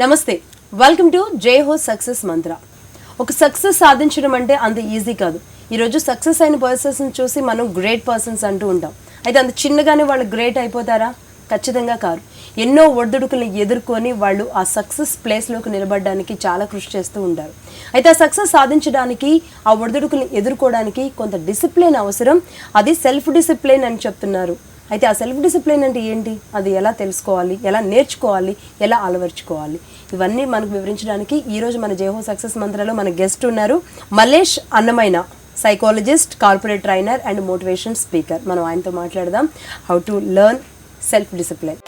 నమస్తే welcome to జే హో success మంత్ర ఒక సక్సెస్ సాధించడం అంటే అంత ఈజీ కాదు. ఈరోజు సక్సెస్ అయిన పర్సన్స్ని చూసి మనం గ్రేట్ పర్సన్స్ అంటూ ఉంటాం. అయితే అంత చిన్నగానే వాళ్ళు గ్రేట్ అయిపోతారా? ఖచ్చితంగా కాదు. ఎన్నో ఒడిదుడుకులను ఎదుర్కొని వాళ్ళు ఆ సక్సెస్ ప్లేస్లోకి నిలబడడానికి చాలా కృషి చేస్తూ ఉంటారు. అయితే ఆ సక్సెస్ సాధించడానికి ఆ ఒడిదుడుకులను ఎదుర్కోవడానికి కొంత డిసిప్లిన్ అవసరం. అది సెల్ఫ్ డిసిప్లిన్ అని చెప్తున్నారు. అయితే ఆ సెల్ఫ్ డిసిప్లిన్ అంటే ఏంటి? అది ఎలా తెలుసుకోవాలి? ఎలా నేర్చుకోవాలి? ఎలా అలవర్చుకోవాలి? ఇవన్నీ మనకు వివరించడానికి ఈరోజు మన జయహో సక్సెస్ మంత్రాలో మన గెస్ట్ ఉన్నారు Malesh అన్నమైన psychologist corporate trainer and motivation speaker మనం ఆయనతో మాట్లాడదాం. How to learn self discipline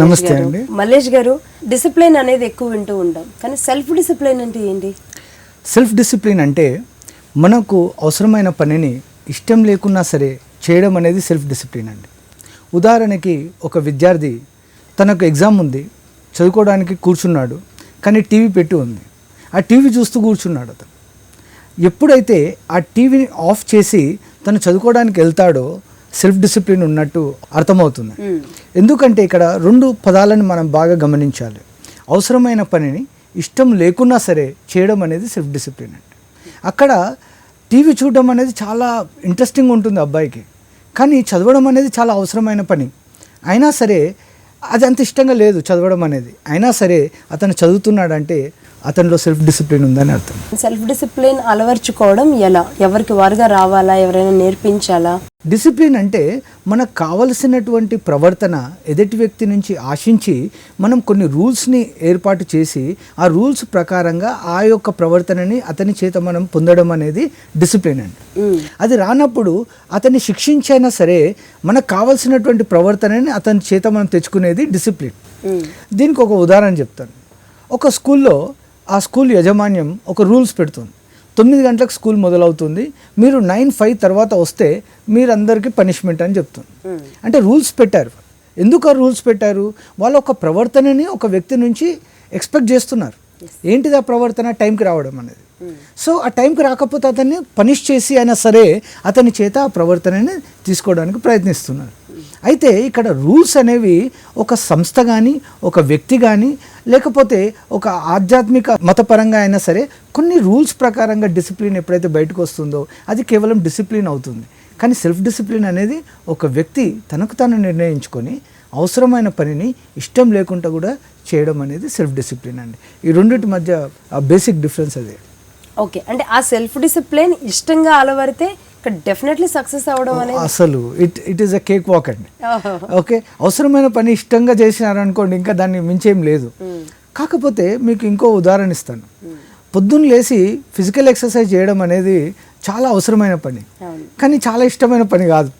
నమస్తే అండి. మల్లేష్ గారు డిసిప్లిన్ అనేది ఎక్కువ వింటూ ఉంటాం. కానీ సెల్ఫ్ డిసిప్లిన్ అంటే ఏంటి? సెల్ఫ్ డిసిప్లిన్ అంటే మనకు అవసరమైన పనిని ఇష్టం లేకున్నా సరే చేయడం అనేది సెల్ఫ్ డిసిప్లిన్ అండి. ఉదాహరణకి ఒక విద్యార్థి తనకు ఎగ్జామ్ ఉంది చదువుకోవడానికి కూర్చున్నాడు కానీ టీవీ పెట్టి ఉంది. ఆ టీవీ చూస్తూ కూర్చున్నాడు అతను. ఎప్పుడైతే ఆ టీవీని ఆఫ్ చేసి తను చదువుకోవడానికి వెళ్తాడో సెల్ఫ్ డిసిప్లిన్ ఉన్నట్టు అర్థమవుతుంది. ఎందుకంటే ఇక్కడ రెండు పదాలను మనం బాగా గమనించాలి. అవసరమైన పనిని ఇష్టం లేకున్నా సరే చేయడం అనేది సెల్ఫ్ డిసిప్లిన్ అండి అక్కడ టీవీ చూడడం అనేది చాలా ఇంట్రెస్టింగ్ ఉంటుంది అబ్బాయికి. కానీ చదవడం అనేది చాలా అవసరమైన పని. అయినా సరే అది అంత ఇష్టంగా లేదు చదవడం అనేది. అయినా సరే అతను చదువుతున్నాడంటే అతనిలో సెల్ఫ్ డిసిప్లిన్ ఉందని అర్థం. సెల్ఫ్ డిసిప్లిన్ అలవర్చుకోవడం ఎలా? ఎవరికి వారుగా రావాలా? ఎవరైనా నేర్పించాలా? డిసిప్లిన్ అంటే మనకు కావలసినటువంటి ప్రవర్తన ఎదుటి వ్యక్తి నుంచి ఆశించి మనం కొన్ని రూల్స్ని ఏర్పాటు చేసి ఆ రూల్స్ ప్రకారంగా ఆ యొక్క ప్రవర్తనని అతని చేత మనం పొందడం అనేది డిసిప్లిన్ అండి. అది రానప్పుడు అతన్ని శిక్షించైనా సరే మనకు కావలసినటువంటి ప్రవర్తనని అతని చేత మనం తెచ్చుకునేది డిసిప్లిన్. దీనికి ఒక ఉదాహరణ చెప్తాను. ఒక స్కూల్లో ఆ స్కూల్ యాజమాన్యం ఒక రూల్స్ పెడుతుంది. తొమ్మిది గంటలకు స్కూల్ మొదలవుతుంది. మీరు నైన్ ఫైవ్ తర్వాత వస్తే మీరందరికీ పనిష్మెంట్ అని చెప్తుంది. మ్మ్. అంటే రూల్స్ పెట్టారు. ఎందుకు ఆ రూల్స్ పెట్టారు? వాళ్ళ ఒక ప్రవర్తనని ఒక వ్యక్తి నుంచి ఎక్స్పెక్ట్ చేస్తున్నారు. ఏంటిది ఆ ప్రవర్తన? టైంకి రావడం అనేది. సో ఆ టైంకి రాకపోతే అతన్ని పనిష్ చేసి అయినా సరే అతని చేత ఆ ప్రవర్తనని తీసుకోవడానికి ప్రయత్నిస్తున్నారు. అయితే ఇక్కడ రూల్స్ అనేవి ఒక సంస్థ కానీ ఒక వ్యక్తి కానీ లేకపోతే ఒక ఆధ్యాత్మిక మతపరంగా అయినా సరే కొన్ని రూల్స్ ప్రకారంగా డిసిప్లిన్ ఎప్పుడైతే బయటకు వస్తుందో అది కేవలం డిసిప్లిన్ అవుతుంది. కానీ సెల్ఫ్ డిసిప్లిన్ అనేది ఒక వ్యక్తి తనకు తాను నిర్ణయించుకొని అవసరమైన పనిని ఇష్టం లేకుండా కూడా చేయడం అనేది సెల్ఫ్ డిసిప్లిన్ అండి. ఈ రెండింటి మధ్య బేసిక్ డిఫరెన్స్ అదే. ఓకే. అంటే ఆ సెల్ఫ్ డిసిప్లిన్ ఇష్టంగా అలవరితే డెఫినెట్లీ సక్సెస్ అవ్వడం అనేది అసలు it it is a cake walk అండి. ఓకే. అవసరమైన పని ఇష్టంగా చేసినారనుకోండి ఇంకా దాన్ని మించేం లేదు. కాకపోతే మీకు ఇంకో ఉదాహరణ ఇస్తాను. పొద్దున్న లేచి ఫిజికల్ ఎక్సర్సైజ్ చేయడం అనేది చాలా అవసరమైన పని. కానీ చాలా ఇష్టమైన పని కాదు.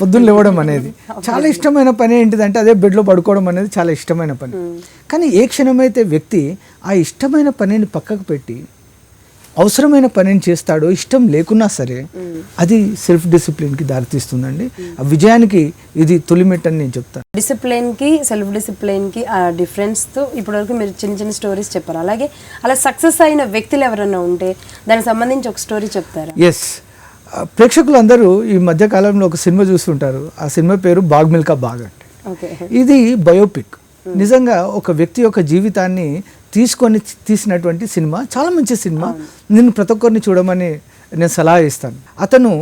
పొద్దున్న లేవడం అనేది. చాలా ఇష్టమైన పని ఏంటిదంటే అదే బెడ్లో పడుకోవడం అనేది చాలా ఇష్టమైన పని. కానీ ఏ క్షణమైతే వ్యక్తి ఆ ఇష్టమైన పనిని పక్కకు పెట్టి అవసరమైన పనిని చేస్తాడో ఇష్టం లేకున్నా సరే అది సెల్ఫ్ డిసిప్లిన్కి దారితీస్తుందండి. ఆ విజయానికి ఇది తొలిమెట్ అని నేను చెప్తాను డిసిప్లిన్కి సెల్ఫ్ డిసిప్లిన్కి ఆ డిఫరెన్స్తో ఇప్పటివరకు మీరు చిన్న చిన్న స్టోరీస్ చెప్పారు. అలాగే అలా సక్సెస్ అయిన వ్యక్తులు ఎవరైనా ఉంటే దానికి సంబంధించి ఒక స్టోరీ చెప్తారా? ఎస్ ప్రేక్షకులందరూ ఈ మధ్య కాలంలో ఒక సినిమా చూస్తుంటారు. ఆ సినిమా పేరు బాగ్ మిల్కా బాగ్ అంటే. ఇది బయోపిక్ నిజంగా ఒక వ్యక్తి యొక్క జీవితాన్ని తీసుకొని తీసినటువంటి సినిమా చాలా మంచి సినిమా. నేను ప్రతి ఒక్కరిని చూడమని నేను సలహా ఇస్తాను. అతను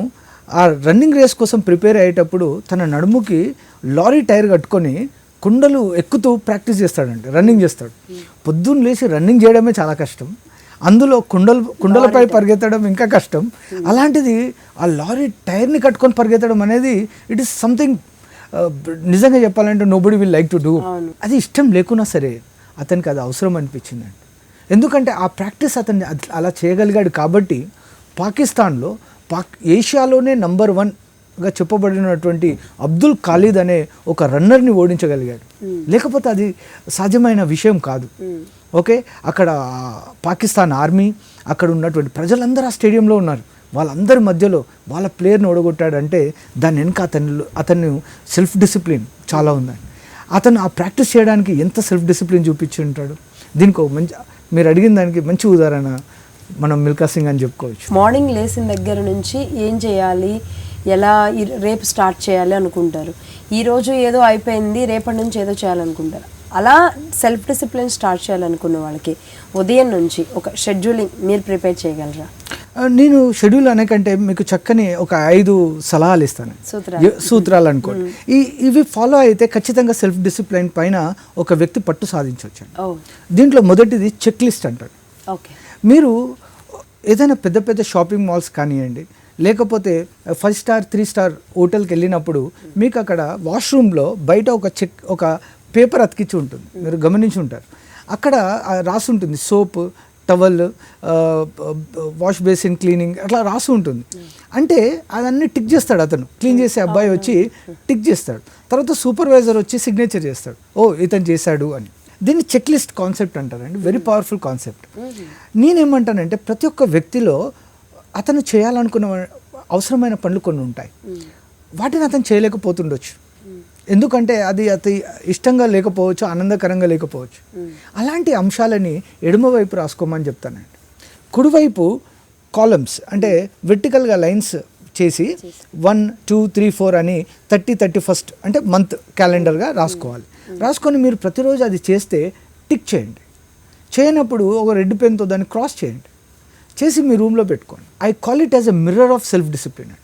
ఆ రన్నింగ్ రేస్ కోసం ప్రిపేర్ అయ్యేటప్పుడు తన నడుముకి లారీ టైర్ కట్టుకొని కుండలు ఎక్కుతూ ప్రాక్టీస్ చేస్తాడండి రన్నింగ్ చేస్తాడు. పొద్దున్న లేచి రన్నింగ్ చేయడమే చాలా కష్టం. అందులో కుండలు కుండలపై పరిగెత్తడం ఇంకా కష్టం. అలాంటిది ఆ లారీ టైర్ని కట్టుకొని పరిగెత్తడం అనేది ఇట్ ఈస్ సంథింగ్ నిజంగా చెప్పాలంటే nobody will like to do. అది ఇష్టం లేకున్నా సరే. అతనికి అది అవసరం అనిపించిందండి ఎందుకంటే ఆ ప్రాక్టీస్ అతన్ని అలా చేయగలిగాడు కాబట్టి పాకిస్తాన్లో పాక్ ఏషియాలోనే నంబర్ వన్గా చెప్పబడినటువంటి అబ్దుల్ ఖాలిద్ అనే ఒక రన్నర్ని ఓడించగలిగాడు. లేకపోతే అది సాధ్యమైన విషయం కాదు. ఓకే? అక్కడ పాకిస్తాన్ ఆర్మీ అక్కడ ఉన్నటువంటి ప్రజలందరూ ఆ స్టేడియంలో ఉన్నారు. వాళ్ళందరి మధ్యలో వాళ్ళ ప్లేయర్ని ఓడగొట్టాడంటే దాని వెనుక అతని అతను సెల్ఫ్ డిసిప్లిన్ చాలా ఉందండి. అతను ఆ ప్రాక్టీస్ చేయడానికి ఎంత సెల్ఫ్ డిసిప్లిన్ చూపించి ఉంటాడు దీనికి ఒక మంచి మీరు అడిగిన దానికి మంచి ఉదాహరణ మనం మిల్కా సింగ్ అని చెప్పుకోవచ్చు. మార్నింగ్ లేచిన దగ్గర నుంచి ఏం చేయాలి? ఎలా రేపు స్టార్ట్ చేయాలి అనుకుంటారు? ఈరోజు ఏదో అయిపోయింది రేపటి నుంచి ఏదో చేయాలనుకుంటారు. అలా సెల్ఫ్ డిసిప్లిన్ స్టార్ట్ చేయాలనుకున్న వాళ్ళకి ఉదయం నుంచి ఒక షెడ్యూలింగ్ మీరు ప్రిపేర్ చేయగలరా? నేను షెడ్యూల్ అనేకంటే మీకు చక్కని ఒక ఐదు సలహాలు ఇస్తాను. సూత్రాలు. అనుకోండి. ఈ ఇవి ఫాలో అయితే ఖచ్చితంగా సెల్ఫ్ డిసిప్లైన్ పైన ఒక వ్యక్తి పట్టు సాధించవచ్చు దీంట్లో మొదటిది చెక్ లిస్ట్ అంటారు. ఓకే. మీరు ఏదైనా పెద్ద పెద్ద షాపింగ్ మాల్స్ కానివ్వండి లేకపోతే ఫైవ్ స్టార్ త్రీ స్టార్ హోటల్కి వెళ్ళినప్పుడు మీకు అక్కడ వాష్రూమ్లో బయట ఒక చెక్ ఒక పేపర్ అతికించి ఉంటుంది. మీరు గమనించి ఉంటారు. అక్కడ రాసి ఉంటుంది soap towel wash basin cleaning అట్లా రాసి ఉంటుంది. అంటే అదన్నీ టిక్ చేస్తాడు అతను. క్లీన్ చేసే అబ్బాయి వచ్చి టిక్ చేస్తాడు. తర్వాత సూపర్వైజర్ వచ్చి సిగ్నేచర్ చేస్తాడు. ఓ ఇతను చేశాడు అని. దీన్ని చెక్ లిస్ట్ కాన్సెప్ట్ అంటారండి. Very powerful concept. నేనేమంటానంటే ప్రతి ఒక్క వ్యక్తిలో అతను చేయాలనుకున్న అవసరమైన పనులు కొన్ని ఉంటాయి. వాటిని అతను చేయలేకపోతుండొచ్చు. ఎందుకంటే అది అతి ఇష్టంగా లేకపోవచ్చు ఆనందకరంగా లేకపోవచ్చు. అలాంటి అంశాలని ఎడమవైపు రాసుకోమని చెప్తానండి. కుడివైపు కాలమ్స్ అంటే వెర్టికల్గా లైన్స్ చేసి వన్ టూ త్రీ ఫోర్ అని థర్టీ థర్టీ ఫస్ట్ అంటే మంత్ క్యాలెండర్గా రాసుకోవాలి. రాసుకొని మీరు ప్రతిరోజు అది చేస్తే టిక్ చేయండి. చేయనప్పుడు ఒక రెడ్ పెన్తో దాన్ని క్రాస్ చేయండి. చేసి మీ రూమ్లో పెట్టుకోండి. I call it as a mirror of self discipline అండి.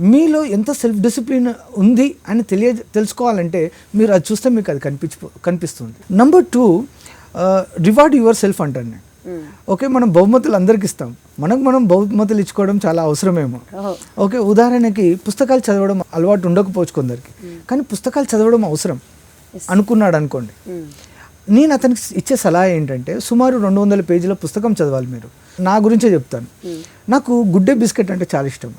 మీలో ఎంత సెల్ఫ్ డిసిప్లిన్ ఉంది అని తెలియ తెలుసుకోవాలంటే మీరు అది చూస్తే మీకు అది కనిపించి కనిపిస్తుంది. Number two reward yourself అంటాను నేను. ఓకే మనం బహుమతులు అందరికి ఇస్తాం. మనకు మనం బహుమతులు ఇచ్చుకోవడం చాలా అవసరమేమో. ఓకే ఉదాహరణకి పుస్తకాలు చదవడం అలవాటు ఉండకపోవచ్చు కొందరికి. కానీ పుస్తకాలు చదవడం అవసరం అనుకున్నాడు అనుకోండి. నేను అతనికి ఇచ్చే సలహా ఏంటంటే సుమారు రెండు వందల పేజీల పుస్తకం చదవాలి మీరు. నా గురించే చెప్తాను. నాకు గుడ్డే బిస్కెట్ అంటే చాలా ఇష్టం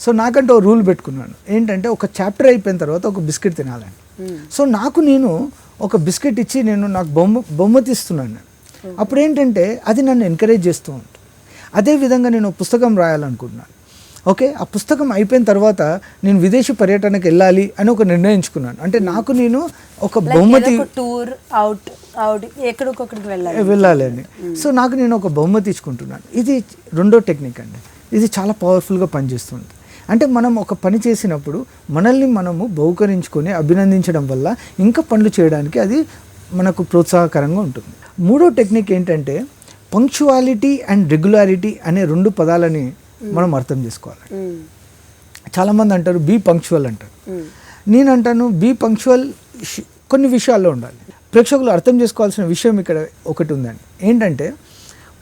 సో నాకంటే ఒక రూల్ పెట్టుకున్నాను. ఏంటంటే ఒక చాప్టర్ అయిపోయిన తర్వాత ఒక బిస్కెట్ తినాలని. సో నాకు నేను ఒక బిస్కెట్ ఇచ్చి నేను నాకు బొమ్మ బొమ్మతి ఇస్తున్నాను నేను అప్పుడు ఏంటంటే అది నన్ను ఎంకరేజ్ చేస్తూ ఉంటుంది. అదే విధంగా నేను పుస్తకం రాయాలనుకుంటున్నాను. ఓకే ఆ పుస్తకం అయిపోయిన తర్వాత నేను విదేశీ పర్యటనకు వెళ్ళాలి అని ఒక నిర్ణయించుకున్నాను. అంటే నాకు నేను ఒక బహుమతి టూర్ అవుట్ అవుట్ ఎక్కడికొక్కడికి వెళ్ళాలి. వెళ్ళాలి అని. సో నాకు నేను ఒక బహుమతి ఇచ్చుకుంటున్నాను. ఇది రెండో టెక్నిక్ అండి. ఇది చాలా పవర్ఫుల్గా పనిచేస్తుంది. అంటే మనం ఒక పని చేసినప్పుడు మనల్ని మనము బహుకరించుకొని అభినందించడం వల్ల ఇంకా పనులు చేయడానికి అది మనకు ప్రోత్సాహకరంగా ఉంటుంది. మూడో టెక్నిక్ ఏంటంటే పంక్చువాలిటీ అండ్ రెగ్యులారిటీ అనే రెండు పదాలని మనం అర్థం చేసుకోవాలి. చాలామంది అంటారు బీ పంక్చువల్ అంటారు. నేను అంటాను బీ పంక్చువల్ కొన్ని విషయాల్లో ఉండాలి. ప్రేక్షకులు అర్థం చేసుకోవాల్సిన విషయం ఇక్కడ ఒకటి ఉందండి. ఏంటంటే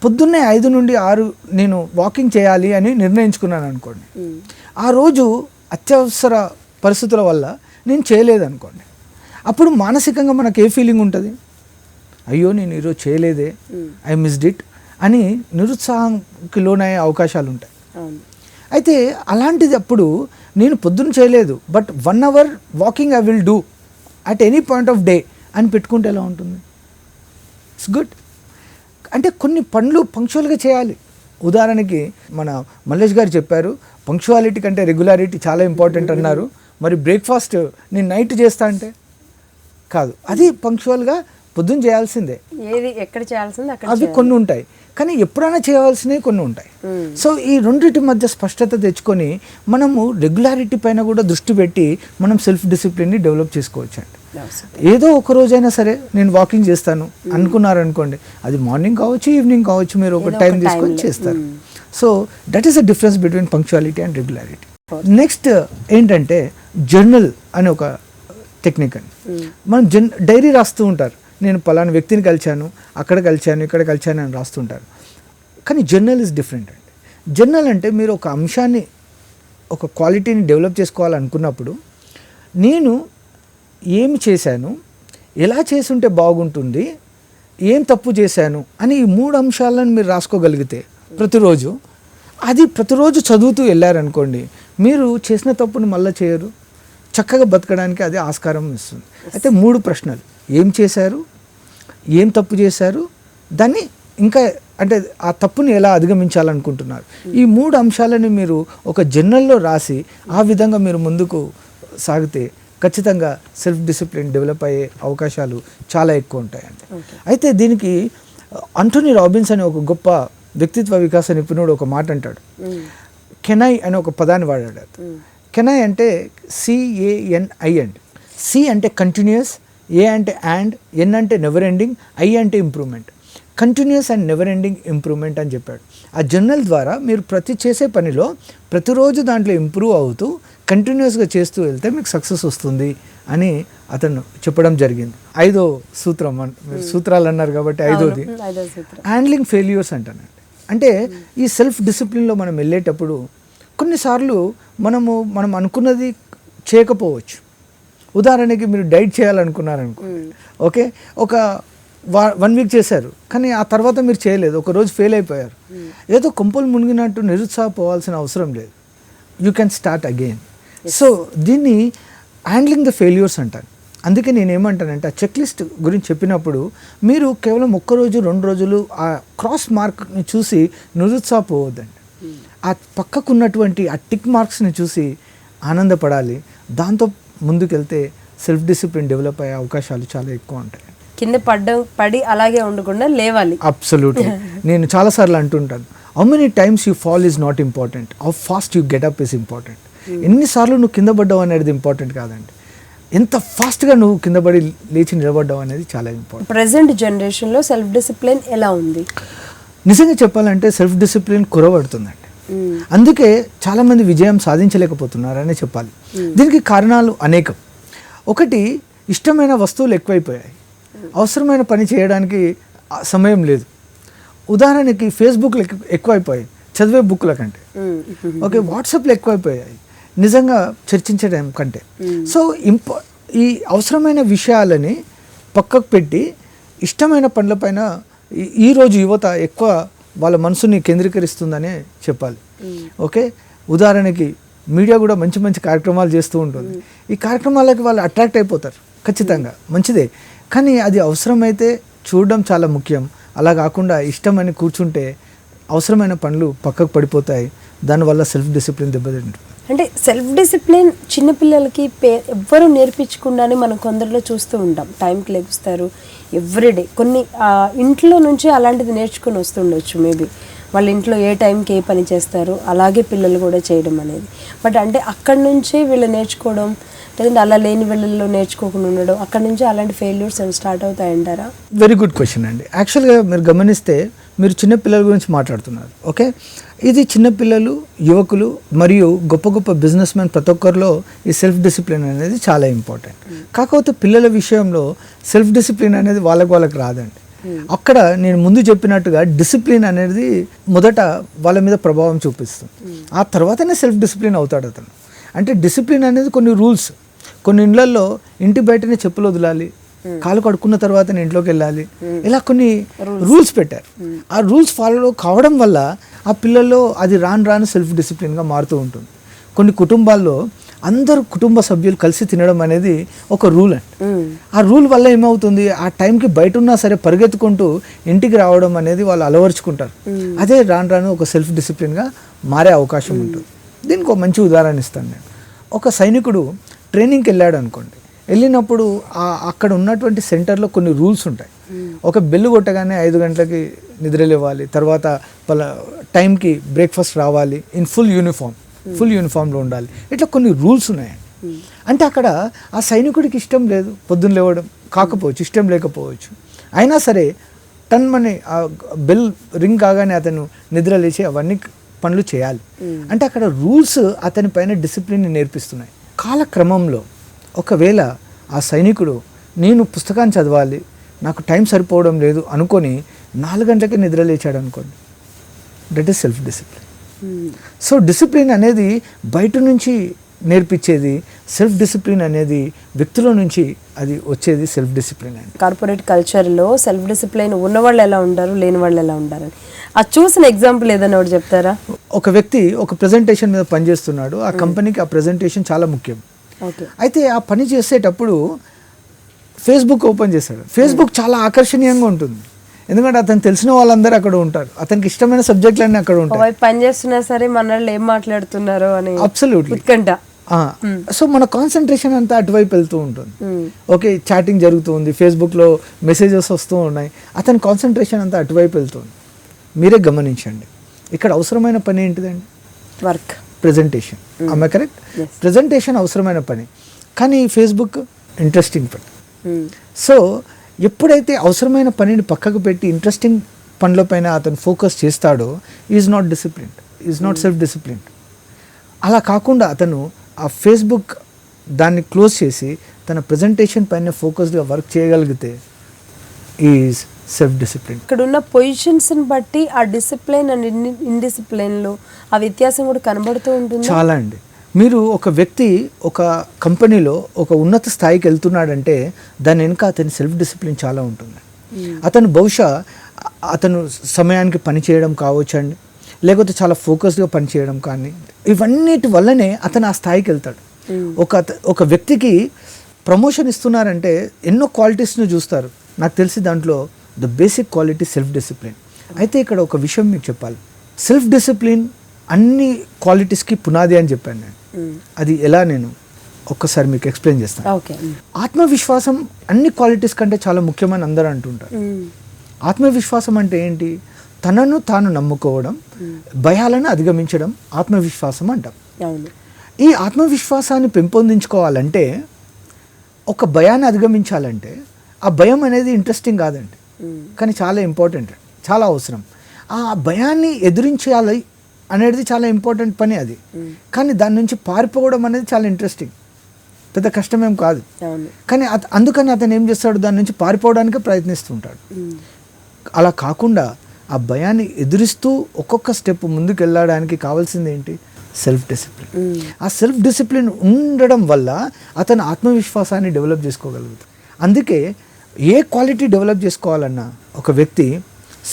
పొద్దున్నే ఐదు నుండి ఆరు నేను వాకింగ్ చేయాలి అని నిర్ణయించుకున్నాను అనుకోండి. ఆ రోజు అత్యవసర పరిస్థితుల వల్ల నేను చేయలేదు అనుకోండి అప్పుడు మానసికంగా మనకు ఏ ఫీలింగ్ ఉంటుంది? అయ్యో నేను ఈరోజు చేయలేదే. ఐ మిస్డ్ ఇట్ అని నిరుత్సాహంకి లోనయ్యే అవకాశాలు ఉంటాయి. అయితే అలాంటిది అప్పుడు నేను పొద్దున్న చేయలేదు. But one hour walking I will do at any point of day అని పెట్టుకుంటే ఎలా ఉంటుంది? ఇట్స్ గుడ్ అంటే కొన్ని పనులు పంక్చువల్గా చేయాలి. ఉదాహరణకి మన మల్లేష్ గారు చెప్పారు పంక్చువాలిటీ కంటే రెగ్యులారిటీ చాలా ఇంపార్టెంట్ అన్నారు. మరి బ్రేక్ఫాస్ట్ నేను నైట్ చేస్తా అంటే? కాదు. అది పంక్చువల్గా పొద్దున్న చేయాల్సిందే. ఏది ఎక్కడ చేయాల్సింది అవి కొన్ని ఉంటాయి. కానీ ఎప్పుడైనా చేయవలసినవి కొన్ని ఉంటాయి. సో ఈ రెండింటి మధ్య స్పష్టత తెచ్చుకొని మనము రెగ్యులారిటీ పైన కూడా దృష్టి పెట్టి మనం సెల్ఫ్ డిసిప్లిన్ని డెవలప్ చేసుకోవచ్చు అండి ఏదో ఒక రోజైనా సరే నేను వాకింగ్ చేస్తాను అనుకున్నారనుకోండి అది మార్నింగ్ కావచ్చు ఈవినింగ్ కావచ్చు మీరు ఒక టైం తీసుకొని చేస్తారు. So that is the difference between punctuality and regularity. Next ఏంటంటే జర్నల్ అనే ఒక టెక్నిక్ అండి. మనం జన్ డైరీ రాస్తూ ఉంటారు. నేను పలానా వ్యక్తిని కలిశాను అక్కడ కలిశాను ఇక్కడ కలిశాను అని రాస్తుంటారు. కానీ జర్నల్ ఇస్ డిఫరెంట్ అండి. జర్నల్ అంటే మీరు ఒక అంశాన్ని ఒక క్వాలిటీని డెవలప్ చేసుకోవాలనుకున్నప్పుడు నేను ఏమి చేశాను ఎలా చేసుంటే బాగుంటుంది ఏం తప్పు చేశాను అని ఈ మూడు అంశాలను మీరు రాసుకోగలిగితే ప్రతిరోజు అది ప్రతిరోజు చదువుతూ వెళ్ళారనుకోండి మీరు చేసిన తప్పుని మళ్ళీ చేయరు. చక్కగా బతకడానికి అది ఆస్కారం ఇస్తుంది. అయితే మూడు ప్రశ్నలు. ఏం చేశారు? ఏం తప్పు చేశారు? దాన్ని ఇంకా అంటే ఆ తప్పుని ఎలా అధిగమించాలనుకుంటున్నారు? ఈ మూడు అంశాలని మీరు ఒక జర్నల్లో రాసి ఆ విధంగా మీరు ముందుకు సాగితే ఖచ్చితంగా సెల్ఫ్ డిసిప్లిన్ డెవలప్ అయ్యే అవకాశాలు చాలా ఎక్కువ ఉంటాయండి. అయితే దీనికి అంటోనీ రాబిన్స్ అనే ఒక గొప్ప వ్యక్తిత్వ వికాస నిపుణుడు ఒక మాట అంటాడు. కెనై అనే ఒక పదాన్ని వాడాడు. కెనై అంటే సిఏఎన్ఐ అండి. సి అంటే కంటిన్యూస్ ఏ అంటే అండ్ ఎన్ అంటే నెవర్ ఎండింగ్ ఐ అంటే improvement continuous and never ending improvement అని చెప్పాడు. ఆ జర్నల్ ద్వారా మీరు ప్రతి చేసే పనిలో ప్రతిరోజు దాంట్లో ఇంప్రూవ్ అవుతూ కంటిన్యూస్గా చేస్తూ వెళ్తే మీకు సక్సెస్ వస్తుంది అని అతను చెప్పడం జరిగింది. ఐదో సూత్రం మీరు సూత్రాలు అన్నారు కాబట్టి ఐదోది. హ్యాండ్లింగ్ ఫెయిల్యూర్స్ అంటానండి. అంటే ఈ సెల్ఫ్ డిసిప్లిన్లో మనం వెళ్ళేటప్పుడు కొన్నిసార్లు మనము మనం అనుకున్నది చేయకపోవచ్చు. ఉదాహరణకి మీరు డైట్ చేయాలనుకున్నారనుకో ఓకే? ఒక వన్ వీక్ చేశారు కానీ ఆ తర్వాత మీరు చేయలేదు ఒక రోజు ఫెయిల్ అయిపోయారు. ఏదో కొంపలు మునిగినట్టు నిరుత్సాహపోవాల్సిన అవసరం లేదు. You can start again so దీన్ని హ్యాండ్లింగ్ ద ఫెయిల్యూర్స్ అంటాను అందుకే నేను ఏమంటానంటే ఆ చెక్ లిస్ట్ గురించి చెప్పినప్పుడు మీరు కేవలం ఒక్క రోజు రెండు రోజులు ఆ క్రాస్ మార్క్ని చూసి నిరుత్సాహపోవద్దండి ఆ పక్కకున్నటువంటి ఆ టిక్ మార్క్స్ని చూసి ఆనందపడాలి. దాంతో ముందుకెళ్తే సెల్ఫ్ డిసిప్లిన్ డెవలప్ అయ్యే అవకాశాలు చాలా ఎక్కువ ఉంటాయి. కింద పడ్డ పడి అలాగే ఉండకుండా లేవాలి. అబ్సల్యూట్లీ నేను చాలాసార్లు అంటుంటాను how many times you fall is not important how fast you get up is important ఎన్నిసార్లు నువ్వు కింద పడ్డావు అనేది ఇంపార్టెంట్ కాదండి. ఎంత ఫాస్ట్గా నువ్వు కింద పడి లేచి నిలబడ్డావు అనేది చాలా ఇంపార్టెంట్ ప్రజెంట్ జనరేషన్లో సెల్ఫ్ డిసిప్లిన్ ఎలా ఉంది? నిజంగా చెప్పాలంటే సెల్ఫ్ డిసిప్లిన్ కురబడుతుందండి. అందుకే చాలామంది విజయం సాధించలేకపోతున్నారనే చెప్పాలి. దీనికి కారణాలు అనేకం. ఒకటి ఇష్టమైన వస్తువులు ఎక్కువైపోయాయి. అవసరమైన పని చేయడానికి సమయం లేదు. ఉదాహరణకి ఫేస్బుక్లు ఎక్కు- ఎక్కువైపోయాయి. చదివే బుక్ల కంటే. ఓకే వాట్సాప్లో ఎక్కువైపోయాయి. నిజంగా చర్చించడం కంటే. సో ఇంప ఈ అవసరమైన విషయాలని పక్కకు పెట్టి ఇష్టమైన పనులపైన ఈ- ఈరోజు యువత ఎక్కువ వాళ్ళ మనసుని కేంద్రీకరిస్తుందనే చెప్పాలి. ఓకే? ఉదాహరణకి మీడియా కూడా మంచి మంచి కార్యక్రమాలు చేస్తూ ఉంటుంది. ఈ కార్యక్రమాలకి వాళ్ళు అట్రాక్ట్ అయిపోతారు ఖచ్చితంగా. మంచిదే. కానీ అది అవసరమైతే చూడడం చాలా ముఖ్యం. అలా కాకుండా ఇష్టమని కూర్చుంటే అవసరమైన పనులు పక్కకు పడిపోతాయి. దానివల్ల సెల్ఫ్ డిసిప్లిన్ దెబ్బతింటుంది. అంటే సెల్ఫ్ డిసిప్లిన్ చిన్నపిల్లలకి పే ఎవ్వరు నేర్పించకుండానే మనం కొందరిలో చూస్తూ ఉంటాం. టైంకి లెగుస్తారు ఎవ్రీడే కొన్ని ఇంట్లో నుంచి అలాంటిది నేర్చుకుని వస్తుండొచ్చు మేబీ వాళ్ళ ఇంట్లో ఏ టైంకి ఏ పని చేస్తారు అలాగే పిల్లలు కూడా చేయడం అనేది. బట్ అంటే అక్కడి నుంచే వీళ్ళు నేర్చుకోవడం లేదంటే అలా లేని వీళ్ళల్లో నేర్చుకోకుండా ఉండడం అక్కడ నుంచి అలాంటి ఫెయిల్యూర్స్ స్టార్ట్ అవుతాయంటారా? వెరీ గుడ్ క్వశ్చన్ అండి. యాక్చువల్గా మీరు గమనిస్తే మీరు చిన్న పిల్లల గురించి మాట్లాడుతున్నారు ఓకే ఇది చిన్నపిల్లలు యువకులు మరియు గొప్ప గొప్ప బిజినెస్ మ్యాన్ ప్రతి ఒక్కరిలో ఈ సెల్ఫ్ డిసిప్లిన్ అనేది చాలా ఇంపార్టెంట్ కాకపోతే పిల్లల విషయంలో సెల్ఫ్ డిసిప్లిన్ అనేది వాళ్ళకి వాళ్ళకి రాదండి. అక్కడ నేను ముందు చెప్పినట్టుగా డిసిప్లిన్ అనేది మొదట వాళ్ళ మీద ప్రభావం చూపిస్తుంది. ఆ తర్వాతనే సెల్ఫ్ డిసిప్లిన్ అవుతాడు అతను. అంటే డిసిప్లిన్ అనేది కొన్ని రూల్స్ కొన్ని ఇళ్ళలో ఇంటి బయటనే చెప్పులు వదలాలి కాలు కడుక్కున్న తర్వాత ఇంట్లోకి వెళ్ళాలి. ఇలా కొన్ని రూల్స్ పెట్టారు. ఆ రూల్స్ ఫాలో కావడం వల్ల ఆ పిల్లల్లో అది రాను రాను సెల్ఫ్ డిసిప్లిన్గా మారుతూ ఉంటుంది. కొన్ని కుటుంబాల్లో అందరు కుటుంబ సభ్యులు కలిసి తినడం అనేది ఒక రూల్ అండి ఆ రూల్ వల్ల ఏమవుతుంది? ఆ టైంకి బయట ఉన్నా సరే పరిగెత్తుకుంటూ ఇంటికి రావడం అనేది వాళ్ళు అలవరుచుకుంటారు. అదే రాను రాను ఒక సెల్ఫ్ డిసిప్లిన్గా మారే అవకాశం ఉంటుంది. దీనికి ఒక మంచి ఉదాహరణ ఇస్తాను నేను. ఒక సైనికుడు ట్రైనింగ్కి వెళ్ళాడు అనుకోండి. వెళ్ళినప్పుడు ఆ- అక్కడ ఉన్నటువంటి సెంటర్లో కొన్ని రూల్స్ ఉంటాయి. ఒక బెల్లు కొట్టగానే ఐదు గంటలకి నిద్రలేవాలి తర్వాత పల టైంకి బ్రేక్ఫాస్ట్ రావాలి ఇన్ ఫుల్ యూనిఫామ్ ఫుల్ యూనిఫామ్లో ఉండాలి. ఇట్లా కొన్ని రూల్స్ ఉన్నాయండి అంటే అక్కడ ఆ సైనికుడికి ఇష్టం లేదు పొద్దున్న లేవడం కాకపోవచ్చు ఇష్టం లేకపోవచ్చు. అయినా సరే టన్మని ఆ బెల్ రింగ్ కాగానే అతను నిద్ర లేచి అవన్నీ పనులు చేయాలి. అంటే అక్కడ రూల్స్ అతని పైన డిసిప్లిన్ నేర్పిస్తున్నాయి. కాలక్రమంలో ఒకవేళ ఆ సైనికుడు నేను పుస్తకాన్ని చదవాలి నాకు టైం సరిపోవడం లేదు అనుకొని నాలుగు గంటలకే నిద్ర లేచాడు అనుకోండి. That is self discipline so discipline అనేది బయట నుంచి నేర్పించేది సెల్ఫ్ డిసిప్లిన్ అనేది వ్యక్తుల నుంచి అది వచ్చేది సెల్ఫ్ డిసిప్లిన్ అండి. కార్పొరేట్ కల్చర్లో సెల్ఫ్ డిసిప్లైన్ ఉన్న వాళ్ళు ఎలా ఉంటారు లేని వాళ్ళు ఎలా ఉంటారని అది చూసిన ఎగ్జాంపుల్ ఏదైనా ఒకటి చెప్తారా? ఒక వ్యక్తి ఒక ప్రజెంటేషన్ మీద పనిచేస్తున్నాడు ఆ కంపెనీకి ఆ ప్రజెంటేషన్ చాలా ముఖ్యం. అయితే ఆ పని చేసేటప్పుడు ఫేస్బుక్ ఓపెన్ చేశాడు. ఫేస్బుక్ చాలా ఆకర్షణీయంగా ఉంటుంది. ఎందుకంటే అతను తెలిసిన వాళ్ళందరూ అక్కడ ఉంటారు. అతనికి ఇష్టమైన సబ్జెక్టులన్నీ అక్కడ ఉంటాయి. పని చేస్తున్నా సరే మన ఏం మాట్లాడుతున్నారో అని అబ్సల్యూట్లీ ఉత్కంఠ. సో మన కాన్సన్ట్రేషన్ అంతా అటువైపు వెళ్తూ ఉంటుంది. ఓకే చాటింగ్ జరుగుతుంది ఫేస్బుక్లో మెసేజెస్ వస్తూ ఉన్నాయి. అతని కాన్సన్ట్రేషన్ అంతా అటువైపు వెళ్తుంది మీరే గమనించండి. ఇక్కడ అవసరమైన పని ఏంటిదండి? వర్క్ ప్రజెంటేషన్ అమ్మ కరెక్ట్. ప్రజెంటేషన్ అవసరమైన పని. కానీ ఫేస్బుక్ ఇంట్రెస్టింగ్ పని. సో ఎప్పుడైతే అవసరమైన పనిని పక్కకు పెట్టి ఇంట్రెస్టింగ్ పనులపైన అతను ఫోకస్ చేస్తాడో is not discipline is not self discipline అలా కాకుండా అతను ఆ ఫేస్బుక్ దాన్ని క్లోజ్ చేసి తన ప్రజెంటేషన్ పైన ఫోకస్డ్గా వర్క్ చేయగలిగితే ఈజ్ సెల్ఫ్ డిసిప్లిన్ ఇక్కడ ఉన్న పొజిషన్స్ బట్టి ఆ డిసిప్లైన్ అండ్ ఇండిసిప్లైన్లో ఆ వ్యత్యాసం కూడా కనబడుతూ ఉంటుంది? చాలా అండి. మీరు ఒక వ్యక్తి ఒక కంపెనీలో ఒక ఉన్నత స్థాయికి వెళ్తున్నాడంటే దాని వెనుక అతని సెల్ఫ్ డిసిప్లిన్ చాలా ఉంటుంది. అతను బహుశా అతను సమయానికి పని చేయడం కావచ్చండి లేకపోతే చాలా ఫోకస్డ్గా పని చేయడం కానీ ఇవన్నిటి వల్లనే అతను ఆ స్థాయికి వెళ్తాడు. ఒక అత- ఒక వ్యక్తికి ప్రమోషన్ ఇస్తున్నారంటే ఎన్నో క్వాలిటీస్ను చూస్తారు. నాకు తెలిసి దాంట్లో the basic quality self discipline. అయితే ఇక్కడ ఒక విషయం మీకు చెప్పాలి. సెల్ఫ్ డిసిప్లిన్ అన్ని క్వాలిటీస్కి పునాది అని చెప్పాను నేను. అది ఎలా నేను ఒక్కసారి మీకు ఎక్స్ప్లెయిన్ చేస్తాను. ఓకే. ఆత్మవిశ్వాసం అన్ని క్వాలిటీస్ కంటే చాలా ముఖ్యమని అందరూ అంటుంటారు. ఆత్మవిశ్వాసం అంటే ఏంటి? తనను తాను నమ్ముకోవడం భయాలను అధిగమించడం ఆత్మవిశ్వాసం అంటాం. ఈ ఆత్మవిశ్వాసాన్ని పెంపొందించుకోవాలంటే ఒక భయాన్ని అధిగమించాలంటే ఆ భయం అనేది ఇంట్రెస్టింగ్ కాదండి. కానీ చాలా ఇంపార్టెంట్ చాలా అవసరం. ఆ భయాన్ని ఎదిరించాలి అనేది చాలా ఇంపార్టెంట్ పని అది. కానీ దాని నుంచి పారిపోవడం అనేది చాలా ఇంట్రెస్టింగ్ పెద్ద కష్టమేం కాదు. కానీ అత అందుకని అతను ఏం చేస్తాడు? దాని నుంచి పారిపోవడానికి ప్రయత్నిస్తుంటాడు. అలా కాకుండా ఆ భయాన్ని ఎదురిస్తూ ఒక్కొక్క స్టెప్ ముందుకు వెళ్ళడానికి కావాల్సింది ఏంటి? Self discipline. ఆ సెల్ఫ్ డిసిప్లిన్ ఉండడం వల్ల అతను ఆత్మవిశ్వాసాన్ని డెవలప్ చేసుకోగలుగుతాడు. అందుకే ఏ క్వాలిటీ డెవలప్ చేసుకోవాలన్నా ఒక వ్యక్తి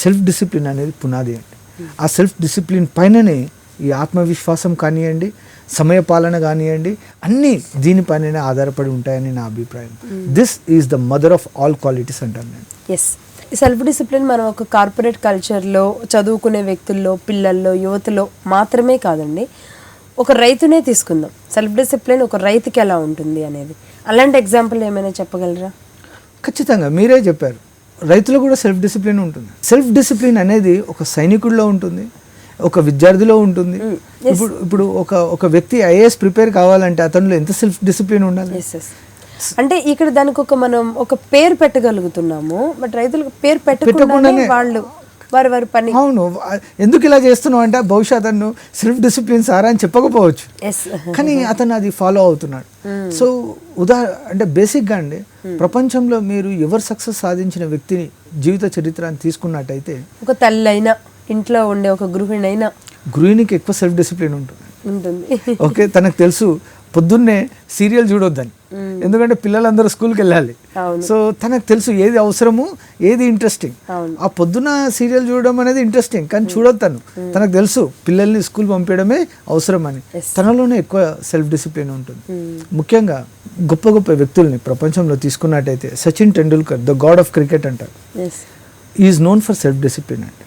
సెల్ఫ్ డిసిప్లిన్ అనేది పునాది అండి. ఆ సెల్ఫ్ డిసిప్లిన్ పైననే ఈ ఆత్మవిశ్వాసం కానివ్వండి సమయపాలన కానివ్వండి అన్నీ దీనిపైననే ఆధారపడి ఉంటాయని నా అభిప్రాయం. This is the mother of all qualities అంటాను నేను ఎస్ సెల్ఫ్ డిసిప్లిన్ మనం ఒక కార్పొరేట్ కల్చర్లో చదువుకునే వ్యక్తుల్లో పిల్లల్లో యువతలో మాత్రమే కాదండి. ఒక రైతునే తీసుకుందాం. సెల్ఫ్ డిసిప్లిన్ ఒక రైతుకి ఎలా ఉంటుంది అనేది. అలాంటి ఎగ్జాంపుల్ ఏమైనా చెప్పగలరా? ఖచ్చితంగా మీరే చెప్పారు. రైతులో కూడా సెల్ఫ్ డిసిప్లిన్ ఉంటుంది. సెల్ఫ్ డిసిప్లిన్ అనేది ఒక సైనికుడిలో ఉంటుంది ఒక విద్యార్థిలో ఉంటుంది. ఇప్పుడు ఇప్పుడు ఒక ఒక వ్యక్తి ఐఏఎస్ ప్రిపేర్ కావాలంటే అతనిలో ఎంత సెల్ఫ్ డిసిప్లిన్ ఉండాలి? అంటే ఇక్కడ దానికి ఒక మనం ఒక పేరు పెట్టగలుగుతున్నాము బట్ రైతులకు పేరు పెట్టకుండానే- వాళ్ళు వారి వారి పని. అవును. ఎందుకు ఇలా చేస్తున్నావు అంటే బహుశా అతను సెల్ఫ్ డిసిప్లిన్ సారా అని చెప్పకపోవచ్చు. కానీ అతను అది ఫాలో అవుతున్నాడు. సో ఉదా అంటే బేసిక్గా అండి ప్రపంచంలో మీరు ఎవరు సక్సెస్ సాధించిన వ్యక్తిని జీవిత చరిత్రని తీసుకున్నట్టయితే ఒక తల్లి అయినా ఇంట్లో ఉండే ఒక గృహిణి అయినా గృహిణికి ఎక్కువ సెల్ఫ్ డిసిప్లిన్ ఉంటుంది. ఉంటుంది. ఓకే తనకు తెలుసు పొద్దున్నే సీరియల్ చూడొద్దని. ఎందుకంటే పిల్లలందరూ స్కూల్కి వెళ్ళాలి. సో తనకు తెలుసు ఏది అవసరము ఏది ఇంట్రెస్టింగ్. ఆ పొద్దున సీరియల్ చూడడం అనేది ఇంట్రెస్టింగ్ కానీ చూడొద్దు తను. తనకు తెలుసు పిల్లల్ని స్కూల్ పంపించడమే అవసరం అని. తనలోనే ఎక్కువ సెల్ఫ్ డిసిప్లిన్ ఉంటుంది ముఖ్యంగా గొప్ప గొప్ప వ్యక్తుల్ని ప్రపంచంలో తీసుకున్నట్టయితే Sachin Tendulkar the god of cricket అంటారు. Is known for self discipline అంటే.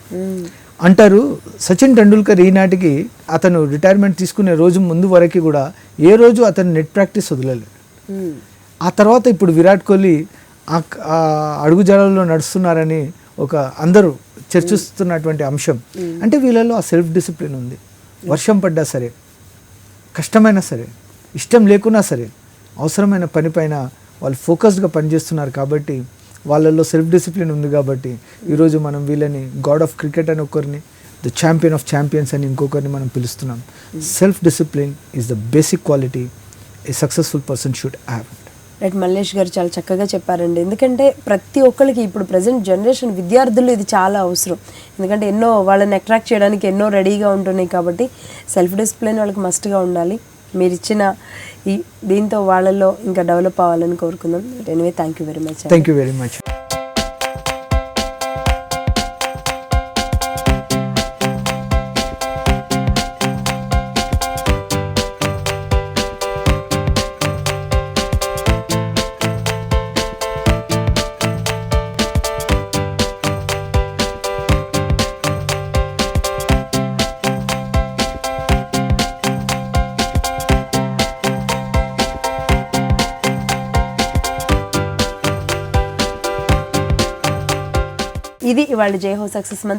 అంటారు సచిన్ టెండూల్కర్ ఈనాటికి అతను రిటైర్మెంట్ తీసుకునే రోజు ముందు వరకు కూడా ఏ రోజు అతను నెట్ ప్రాక్టీస్ వదలలేదు. ఆ తర్వాత ఇప్పుడు విరాట్ కోహ్లీ అడుగు జాడల్లో నడుస్తున్నారని ఒక అందరూ చర్చిస్తున్నటువంటి అంశం. అంటే వీళ్ళలో ఆ సెల్ఫ్ డిసిప్లిన్ ఉంది. వర్షం పడ్డా సరే కష్టమైనా సరే ఇష్టం లేకున్నా సరే అవసరమైన పనిపైన వాళ్ళు ఫోకస్డ్గా పనిచేస్తున్నారు కాబట్టి వాళ్ళల్లో సెల్ఫ్ డిసిప్లిన్ ఉంది కాబట్టి ఈరోజు మనం వీళ్ళని గాడ్ ఆఫ్ క్రికెట్ అని ఒకరిని ద ఛాంపియన్ ఆఫ్ ఛాంపియన్స్ అని ఇంకొకరిని మనం పిలుస్తున్నాం. Self discipline is the basic quality a successful person should have right Mallesh garu చాలా చక్కగా చెప్పారండి. ఎందుకంటే ప్రతి ఒక్కరికి ఇప్పుడు ప్రజెంట్ జనరేషన్ విద్యార్థులు ఇది చాలా అవసరం. ఎందుకంటే ఎన్నో వాళ్ళని అట్రాక్ట్ చేయడానికి ఎన్నో రెడీగా ఉంటున్నాయి కాబట్టి సెల్ఫ్ డిసిప్లిన్ వాళ్ళకి మస్ట్గా ఉండాలి. మీరు ఇచ్చిన ఈ దీంతో వాళ్ళల్లో ఇంకా డెవలప్ అవ్వాలని కోరుకుందాం. Anyway thank you very much thank you very much వాళ్ళు ఇవాళ జై హో సక్సెస్ మంత్రం